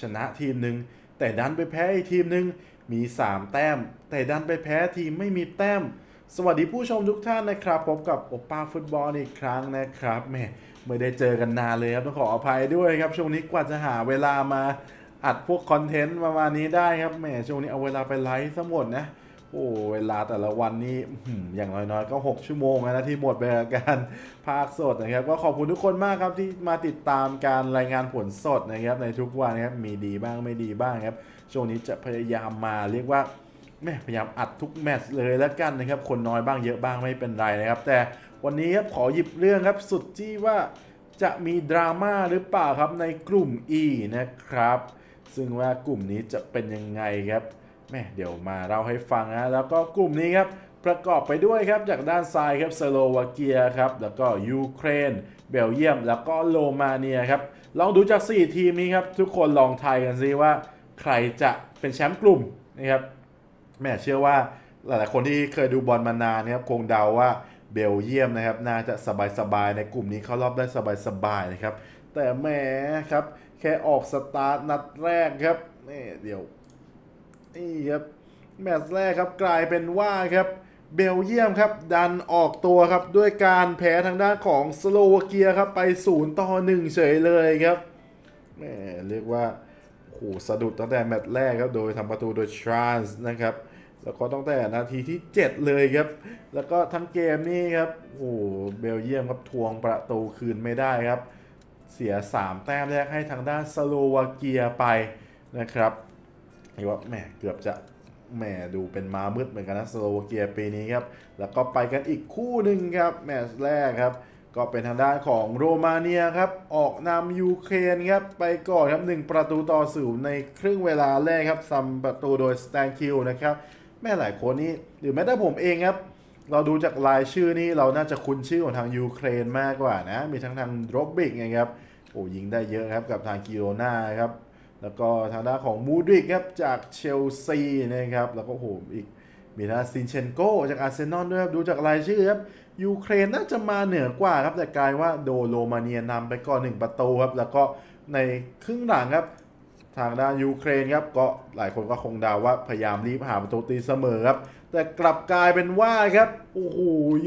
ชนะทีมหนึ่งแต่ดันไปแพ้อีกทีมหนึ่งมี 3 แต้ม แต่ดันไปแพ้ทีมไม่มีแต้ม สวัสดีผู้ชมทุกท่านนะครับ พบกับโอป้าฟุตบอลอีกครั้งนะครับแหม่ไม่ได้เจอกันนานเลยครับต้องขออภัยด้วยครับ ช่วงนี้กว่าจะหาเวลามาอัดพวกคอนเทนต์ประมาณนี้ได้ครับแหมช่วงนี้เอาเวลาไปไลฟ์ซะหมดนะ โอ้เวลาแต่ละวันนี้อย่างน้อยๆ ก็ 6 ชั่วโมงนะที่หมดไปกับการภาคสดนะครับ ก็ขอบคุณทุกคนมากครับที่มาติดตามการรายงานผลสดนะครับในทุกวันนะครับมีดีบ้างไม่ดีบ้างครับช่วงนี้จะพยายามมาเรียกว่าแม่พยายามอัดทุกแมตช์เลยแล้วกันนะครับ คนน้อยบ้างเยอะบ้างไม่เป็นไรนะครับ แต่วันนี้ครับขอหยิบเรื่องครับสุดที่ว่าจะมีดราม่าหรือเปล่าครับในกลุ่ม E นะครับ ซึ่งว่ากลุ่มนี้จะเป็นยังไงครับ แม่เดี๋ยวมาเล่าให้ฟังนะแล้วก็กลุ่มนี้ครับประกอบไปด้วยครับจากด้านซ้ายครับสโลวาเกียครับแล้วก็ยูเครน เบลเยียม แล้วก็โรมาเนียครับลองดูจาก 4 ทีมนี้ครับทุกคนลองทายกันซิว่า ใครจะเป็นแชมป์กลุ่มนะครับแม่เชื่อว่าหลายๆคนที่เคยดูบอลมานานนะครับคงเดาว่าเบลเยียมนะครับน่าจะสบายๆในกลุ่มนี้เข้ารอบได้สบายๆนะครับแต่แหมครับแค่ออกสตาร์ทนัดแรกครับนี่เดี๋ยว นี่ครับแมตช์แรกครับกลายเป็นว่าครับเบลเยียมครับดันออกตัวครับด้วยการแพ้ทางด้านของสโลวาเกียครับไป0ต่อ1เฉยเลยครับแหมเรียกว่าโหสะดุดตั้งแต่แมตช์แรกครับโดยทำประตูโดยทรานส์นะครับแล้วก็ตั้งแต่นาทีที่ 7 เลยครับ แล้วก็ทั้งเกมนี้ครับโอ้เบลเยียมครับทวงประตูคืนไม่ได้ครับ เสีย 3 แต้มแรกให้ทางด้านสโลวาเกียไปนะครับ เรียกว่าแหมเกือบจะแหมดูเป็นมามืดเหมือนกันนะสโลวาเกียปีนี้ครับ แล้วก็ไปกันอีกคู่หนึ่งครับ แมตช์แรกครับ ก็เป็นทางด้านของโรมาเนียครับ ออกนำยูเครนครับ ไปก่อนครับ 1 ประตูต่อศูนย์ในครึ่งเวลาแรกครับซัมประตูโดยสแตนคิวนะครับ แม่หลายคนนี่หรือแม้แต่ผมเองครับ เราดูจากรายชื่อนี่เราน่าจะคุ้นชื่อของทางยูเครนมากกว่านะ มีทั้งทางโรบบิกไงครับโอ้ยิงได้เยอะครับกับทางกิโรนาครับ แล้วก็ทางด้านของมูดริกครับจากเชลซีนะครับ แล้วก็โหอีกมีทางซินเชนโกจากอาร์เซนอลด้วยครับ ดูจากรายชื่อครับ ยูเครนน่าจะมาเหนือกว่าครับ แต่กลายว่าโดโรมาเนียนำไปก่อนหนึ่งประตูครับ แล้วก็ในครึ่งหลังครับ ทางด้านยูเครนครับ ก็หลายคนก็คงดาว่าพยายามรีบหาประตูตีเสมอครับ แต่กลับกลายเป็นว่าครับ โอ้โห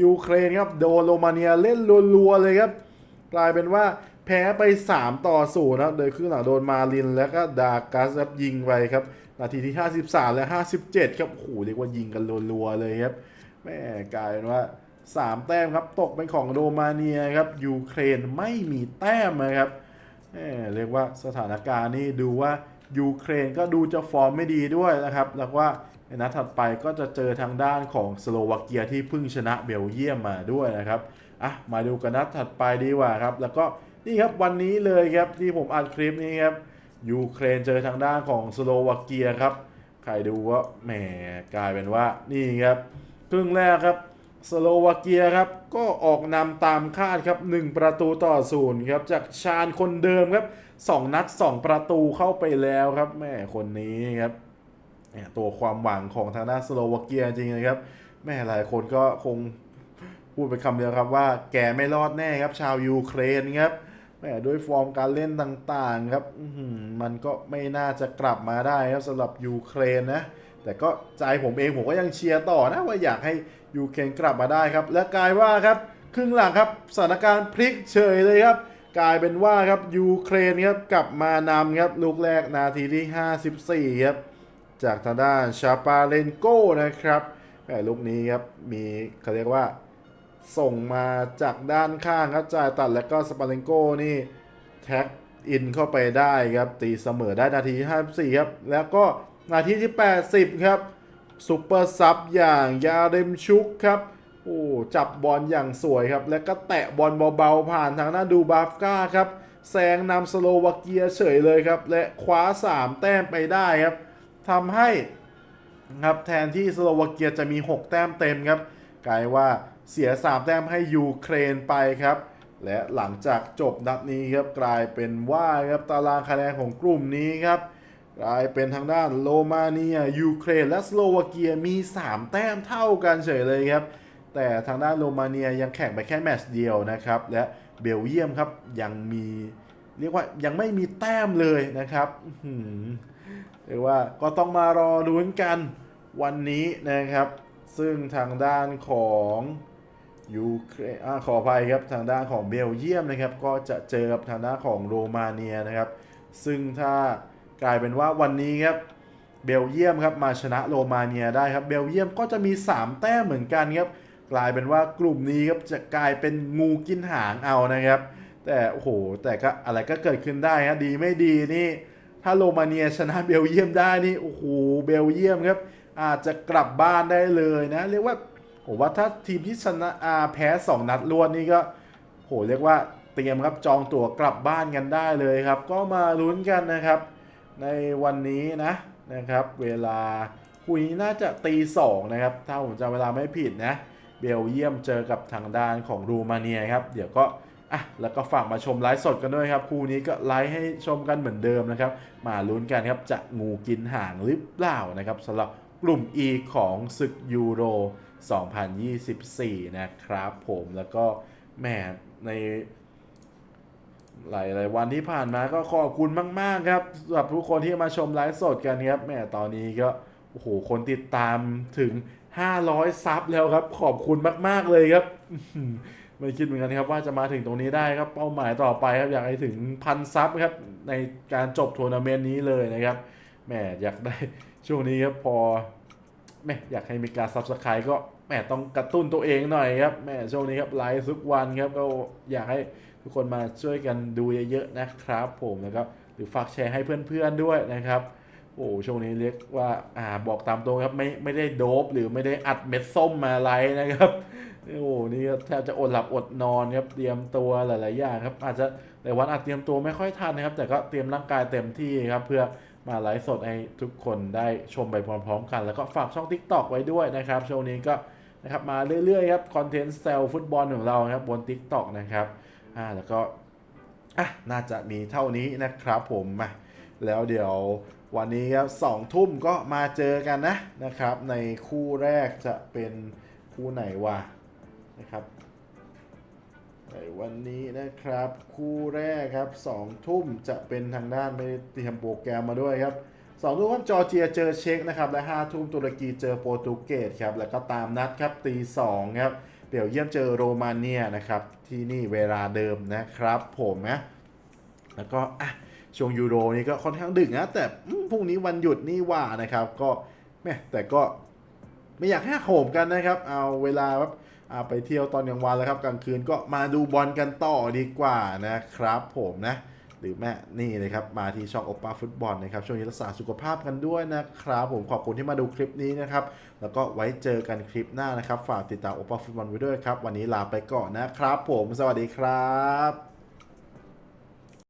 ยูเครนครับ โดโรมาเนียเล่นรัวๆเลยครับ กลายเป็นว่า พ้ไป 3 ต่อ0นะครับ โดยครึ่งหลังโดนมาลินแล้วก็ดากัสครับยิงไปครับ นาทีที่ 53 และ 57 ครับ โอ้โหเรียกว่ายิงกันรัวๆเลยครับ แม่กลายเป็นว่า 3 แต้มครับ ตกเป็นของโรมาเนียครับ ยูเครนไม่มีแต้มนะครับแม่เรียกว่าสถานการณ์นี่ดูว่ายูเครนก็ดูจะฟอร์มไม่ดีด้วยนะครับ แล้วว่าในนัดถัดไปก็จะเจอทางด้านของสโลวาเกียที่เพิ่งชนะเบลเยียมมาด้วยนะครับ อะ มาดูกันนัดถัดไปดีกว่าครับ แล้วก็ นี่ครับวันนี้เลยครับที่ผมอัดคลิปนี้ครับยูเครนเจอทางด้านของสโลวาเกียครับ ใครดูว่าแหมกลายเป็นว่านี่ครับครึ่งแรกครับสโลวาเกียครับก็ออกนำตามคาดครับ 1 ประตูต่อศูนย์ครับจากชาญคนเดิมครับ 2 นัด 2 ประตูเข้าไปแล้วครับแม่คนนี้ครับเนี่ยตัวความหวังของทางด้านสโลวาเกียจริงๆนะครับแม่หลายคนก็คงพูดเป็นคำเดียวครับว่าแกไม่รอดแน่ครับชาวยูเครนครับ แหมด้วยฟอร์มการเล่นต่างๆครับมันก็ไม่น่าจะกลับมาได้ครับสำหรับยูเครนนะ แต่ก็ใจผมเองผมก็ยังเชียร์ต่อนะว่าอยากให้ยูเครนกลับมาได้ครับ และกลายว่าครับครึ่งหลังครับสถานการณ์พลิกเฉยเลยครับ กลายเป็นว่าครับยูเครนครับกลับมานำครับลูกแรกนาทีที่ 54 ครับ จากทางด้านชาปาเลนโก้นะครับแต่ลูกนี้ครับมีเขาเรียกว่า ส่งมาจากด้านข้างครับจ่ายตัดแล้วก็สปาเลนโกนี่แท็กอินเข้าไปได้ครับ ตีเสมอได้นาที 54 ครับ แล้วก็นาทีที่ 80 ครับซูเปอร์ซับอย่างยาเรมชุกครับโอ้จับบอลอย่างสวยครับ แล้วก็แตะบอลเบาๆผ่านทางหน้าดูบาฟก้าครับแซงนำสโลวาเกียเฉยเลยครับ และคว้า 3 แต้มไปได้ครับทำให้ครับแทนที่สโลวาเกียจะมี 6 แต้มเต็มครับ กลายว่าเสีย3แต้มให้ยูเครนไปครับ และหลังจากจบนัดนี้ครับกลายเป็นว่าครับตารางคะแนนของกลุ่มนี้ครับกลายเป็นทางด้านโรมาเนียยูเครน และสโลวาเกียมี 3 แต้มเท่ากันเฉยเลยครับ แต่ทางด้านโรมาเนียยังแข่งไปแค่แมตช์เดียวนะครับ และเบลเยียมครับยังมีเรียกว่ายังไม่มีแต้มเลยนะครับอื้อหือเรียกว่าก็ต้องมารอลุ้นกันวันนี้นะครับ ซึ่งทางด้านของยูเครนขออภัยครับทางด้านของเบลเยียมนะครับ ก็จะเจอกับทางด้านของโรมาเนียนะครับ ซึ่งถ้ากลายเป็นว่าวันนี้ครับเบลเยียมครับมาชนะโรมาเนียได้ครับเบลเยียมก็จะมี 3 แต้มเหมือนกันครับกลายเป็นว่ากลุ่มนี้ครับจะกลายเป็นงูกินหางเอานะครับ แต่โอ้โหแต่ก็อะไรก็เกิดขึ้นได้ครดีไม่ดีนี่ ถ้าโรมาเนียชนะเบลเยียมได้นี่โอ้โหเบลเยียมครับ อาจจะกลับบ้านได้เลยนะ เรียกว่าผมว่าถ้าทีมที่ชนะอาแพ้ 2 นัดรวดนี่ก็โหเรียกว่าเตรียมครับจองตั๋วกลับบ้านกันได้เลยครับ ก็มาลุ้นกันนะครับ ในวันนี้นะนะครับ เวลาคุยน่าจะตีสองนะครับ ถ้าผมจำเวลาไม่ผิดนะ เบลเยียมเจอกับทางด้านของรูมาเนียครับ เดี๋ยวก็อะแล้วก็ฝากมาชมไลฟ์สดกันด้วยครับ คู่นี้ก็ไลฟ์ให้ชมกันเหมือนเดิมนะครับ มาลุ้นกันครับจะงูกินหางหรือเปล่านะครับสำหรับ กลุ่ม E ของศึกยูโร 2024 นะครับผมแล้วก็แหมในหลายหลายวันที่ผ่านมาก็ขอบคุณมาก ๆ ครับสำหรับทุกคนที่มาชมไลฟ์สดกันครับแหมตอนนี้ก็โอ้โหคนติดตามถึง 500 ซับแล้วครับ ขอบคุณมาก ๆ เลยครับ ไม่คิดเหมือนกันครับว่าจะมาถึงตรงนี้ได้ครับ เป้าหมายต่อไปครับอยากให้ถึงพันซับครับ ในการจบทัวร์นาเมนต์นี้เลยนะครับแหมอยากได้ ช่วงนี้ครับพอแหมอยากให้มีการซับสไครต์ก็แหมต้องกระตุ้นตัวเองหน่อยครับแหมช่วงนี้ครับไลฟ์ทุกวันครับก็อยากให้ทุกคนมาช่วยกันดูเยอะๆนะครับ ผมนะครับหรือฝากแชร์ให้เพื่อนๆด้วยนะครับโอ้ช่วงนี้เรียกว่าอ่าบอกตามตรงครับไม่ไม่ได้โดบหรือไม่ได้อัดเม็ดส้มมาไลฟ์นะครับโอ้นี่แทบจะอดหลับอดนอนครับเตรียมตัวหลายๆอย่างครับอาจจะในวันอาจเตรียมตัวไม่ค่อยทันนะครับ แต่ก็เตรียมร่างกายเต็มที่ครับเพื่อ มาไลฟ์สดให้ทุกคนได้ชมไปพร้อมๆกัน แล้วก็ฝากช่อง TikTok ไว้ด้วยนะครับช่วงนี้ก็นะครับมาเรื่อยๆครับคอนเทนต์เซลฟุตบอลของเราครับบน TikTok นะครับอ่าแล้วก็อะน่าจะมีเท่านี้นะครับผมมาแล้วเดี๋ยววันนี้ครับสองทุ่มก็มาเจอกันนะนะครับ ในคู่แรกจะเป็นคู่ไหนวะนะครับ ในวันนี้นะครับ คู่แรกครับสองทุ่มจะเป็นทางด้านไม่ได้เตรียมโปรแกรมมาด้วยครับสองทุ่มครับจอร์เจียเจอเช็กนะครับและห้าทุ่มตุรกีเจอโปรตุเกสครับแล้วก็ตามนัดครับตีสองครับเบลเยียมเจอโรมาเนียนะครับที่นี่เวลาเดิมนะครับผมนะแล้วก็อะช่วงยูโรนี่ก็ค่อนข้างดึกนะแต่พรุ่งนี้วันหยุดนี่ว่านะครับก็แม่แต่ก็ไม่อยากให้โหมกันนะครับ เอาเวลาแบบ อาไปเที่ยวตอนกลางวันแล้วครับกลางคืนก็มาดูบอลกันต่อดีกว่านะครับผมนะ หรือแม่นี่เลยครับ มาที่ช่องโอปป้าฟุตบอลนะครับ ช่วงนี้รักษาสุขภาพกันด้วยนะครับ ผมขอบคุณที่มาดูคลิปนี้นะครับ แล้วก็ไว้เจอกันคลิปหน้านะครับ ฝากติดตามโอปป้าฟุตบอลไว้ด้วยครับ วันนี้ลาไปก่อนนะครับ ผมสวัสดีครับ